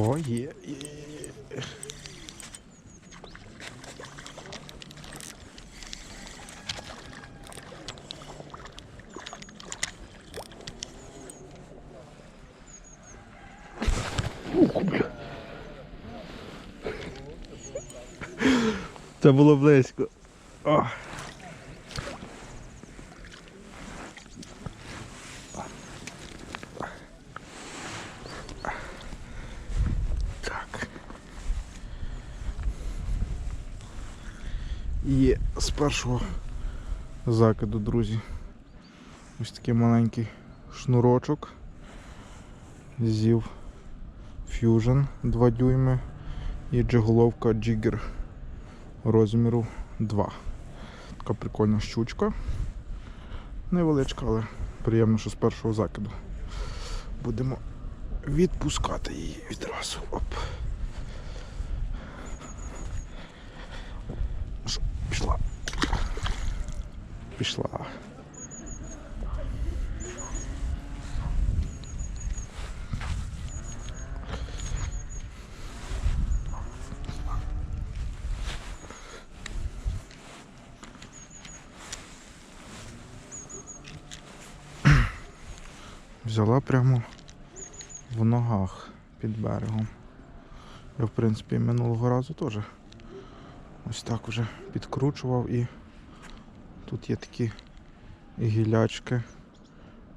О, є, є, є. є. Це було близько. О. Є з першого закиду, друзі. Ось такий маленький шнурочок. Зів Fusion 2 дюйми і джиголовка Jigger розміру 2. Така прикольна щучка. Невеличка, але приємно, що з першого закиду. Будемо відпускати її відразу. Оп. Що, пішла. Пішла. Взяла прямо в ногах під берегом. Я, в принципі, минулого разу теж ось так вже підкручував і тут є такі гілячки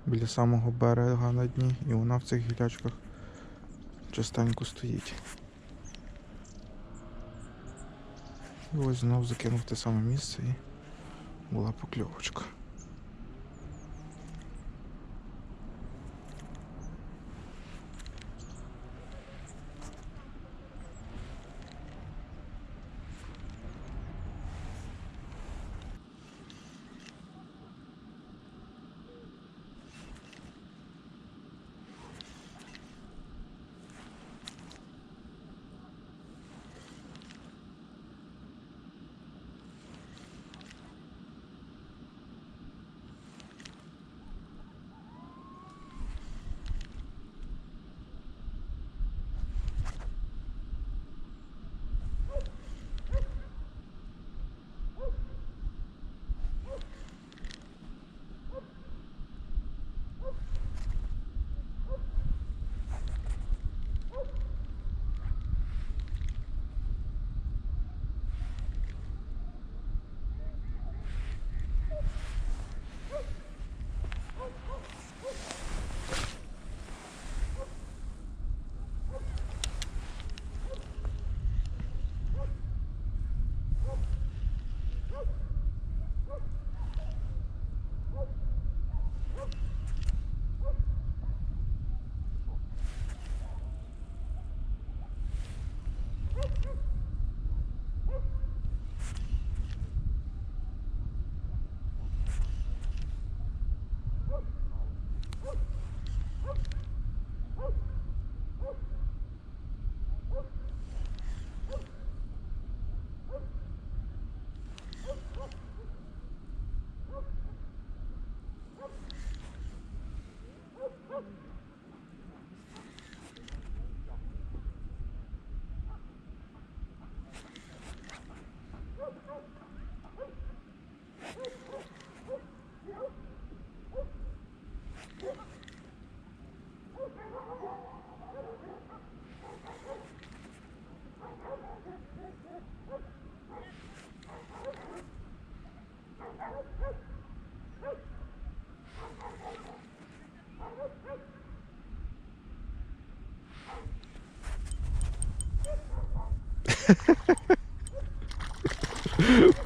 біля самого берега на дні, і вона в цих гілячках частенько стоїть. І ось знов закинув те саме місце і була покльовочка.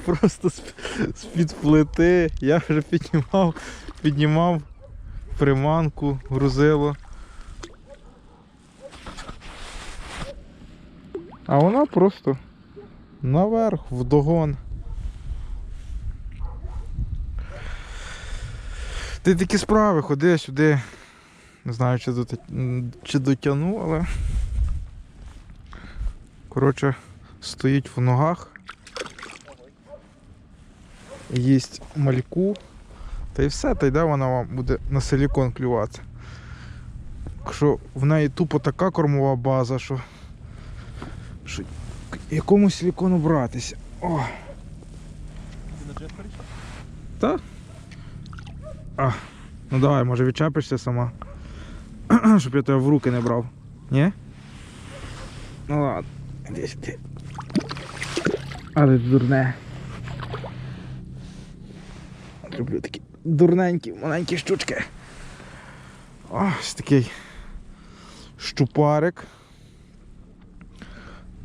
Просто з-під плити. Я вже піднімав, піднімав приманку, грузило. А вона просто наверх, вдогон. Ти такі справи, ходи сюди. Не знаю, чи дотягну, але. Коротше, стоїть в ногах. Їсть мальку. Та й все, та йде вона вам буде на силікон клювати. що в неї тупо така кормова база, що, що якому силікону братися. О, та? А, ну давай, може відчепишся сама. Щоб я тебе в руки не брав. Ні? Ну ладно. Десь ти. Але дурне. Люблю такі дурненькі, маленькі щучки. Ось такий щупарик.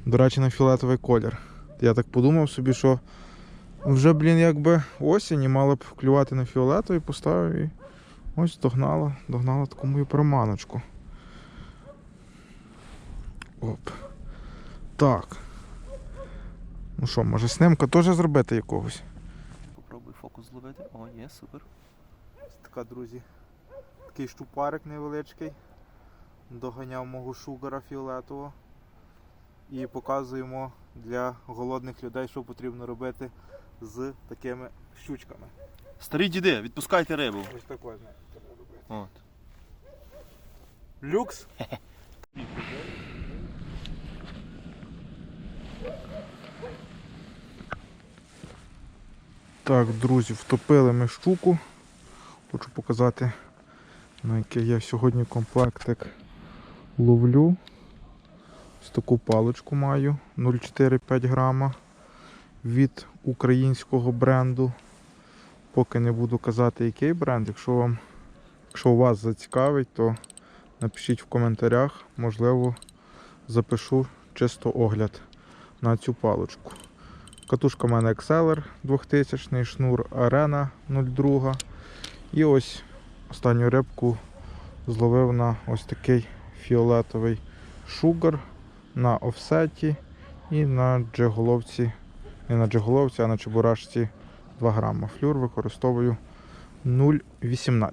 До речі, на фіолетовий колір. Я так подумав собі, що вже, блін, якби осінь і мала б клювати на фіолетовий, поставив і ось догнала, догнала таку мою приманочку. Оп. Так. Ну що, може снимка теж зробити якогось? Попробуй фокус зловити. О, є, супер. Така, друзі, такий щупарик невеличкий. Доганяв мого шугара фіолетового. І показуємо для голодних людей, що потрібно робити з такими щучками. Старі діди, відпускайте рибу. Ось так ось треба робити. От. Люкс. Так, друзі, втопили ми щуку. Хочу показати, на який я сьогодні комплектик ловлю. Ось таку паличку маю 0,4-5 грама від українського бренду. Поки не буду казати, який бренд. Якщо вам, якщо вас зацікавить, то напишіть в коментарях, можливо, запишу чисто огляд на цю паличку. Катушка в мене Exceler 2000, шнур Arena 02. І ось останню рибку зловив на ось такий фіолетовий шугар на офсеті і на джеголовці, не на джеголовці, а на чебурашці 2 грама. Флюр використовую 0,18.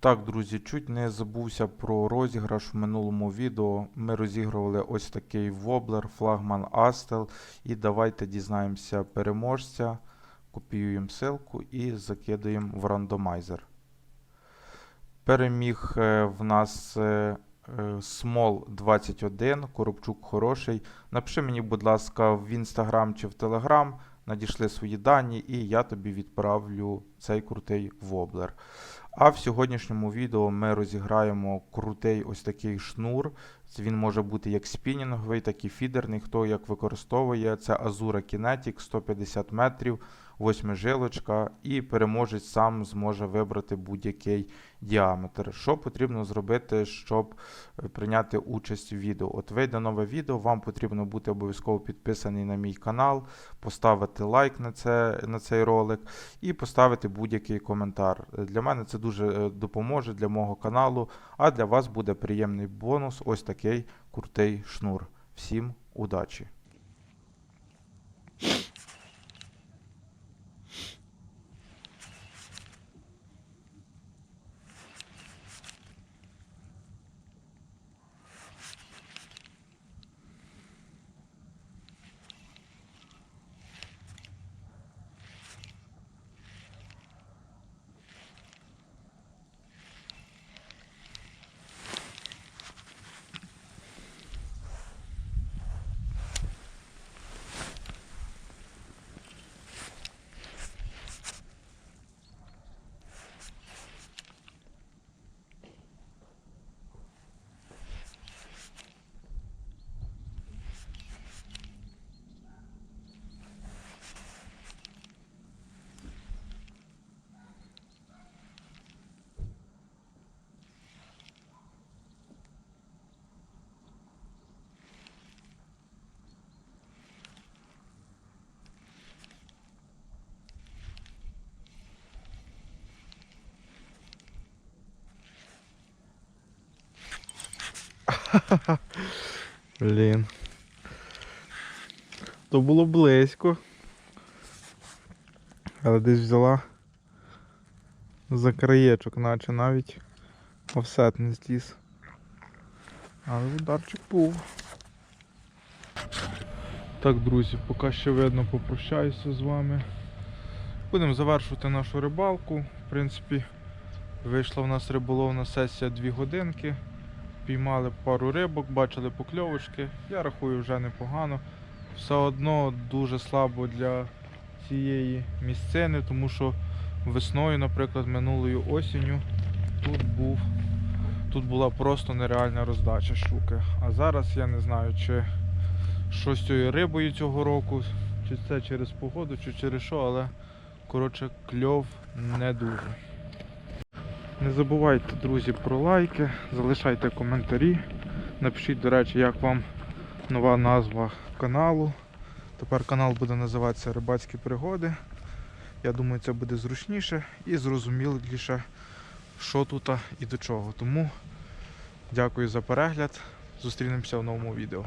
Так, друзі, чуть не забувся про розіграш в минулому відео. Ми розігрували ось такий воблер, флагман Астел. І давайте дізнаємося переможця, копіюємо ссылку і закидаємо в рандомайзер. Переміг е, в нас е, е, Смол 21, Коробчук хороший. Напиши мені, будь ласка, в інстаграм чи в телеграм, надійшли свої дані, і я тобі відправлю цей крутий воблер. А в сьогоднішньому відео ми розіграємо крутий ось такий шнур. Він може бути як спінінговий, так і фідерний. Хто як використовує, це Azura Kinetic 150 метрів, восьмижилочка, і переможець сам зможе вибрати будь-який діаметр. Що потрібно зробити, щоб е, прийняти участь в відео? От вийде нове відео, вам потрібно бути обов'язково підписаний на мій канал, поставити лайк на, це, на цей ролик і поставити будь-який коментар. Для мене це дуже е, допоможе для мого каналу, а для вас буде приємний бонус. Ось такий крутий шнур. Всім удачі! Блін. То було близько. Але десь взяла за краєчок, наче навіть офсет не зліз. Але ударчик був. Так, друзі, поки ще видно, попрощаюся з вами. Будемо завершувати нашу рибалку. В принципі, вийшла в нас риболовна сесія 2 годинки. Спіймали пару рибок, бачили покльовочки. Я рахую вже непогано. Все одно дуже слабо для цієї місцини, тому що весною, наприклад, минулою осінню тут був. Тут була просто нереальна роздача щуки. А зараз я не знаю, чи що з цією рибою цього року, чи це через погоду, чи через що, але коротше кльов не дуже. Не забувайте, друзі, про лайки, залишайте коментарі. Напишіть, до речі, як вам нова назва каналу. Тепер канал буде називатися Рибацькі пригоди. Я думаю, це буде зручніше і зрозуміліше, що тут і до чого. Тому дякую за перегляд. Зустрінемося в новому відео.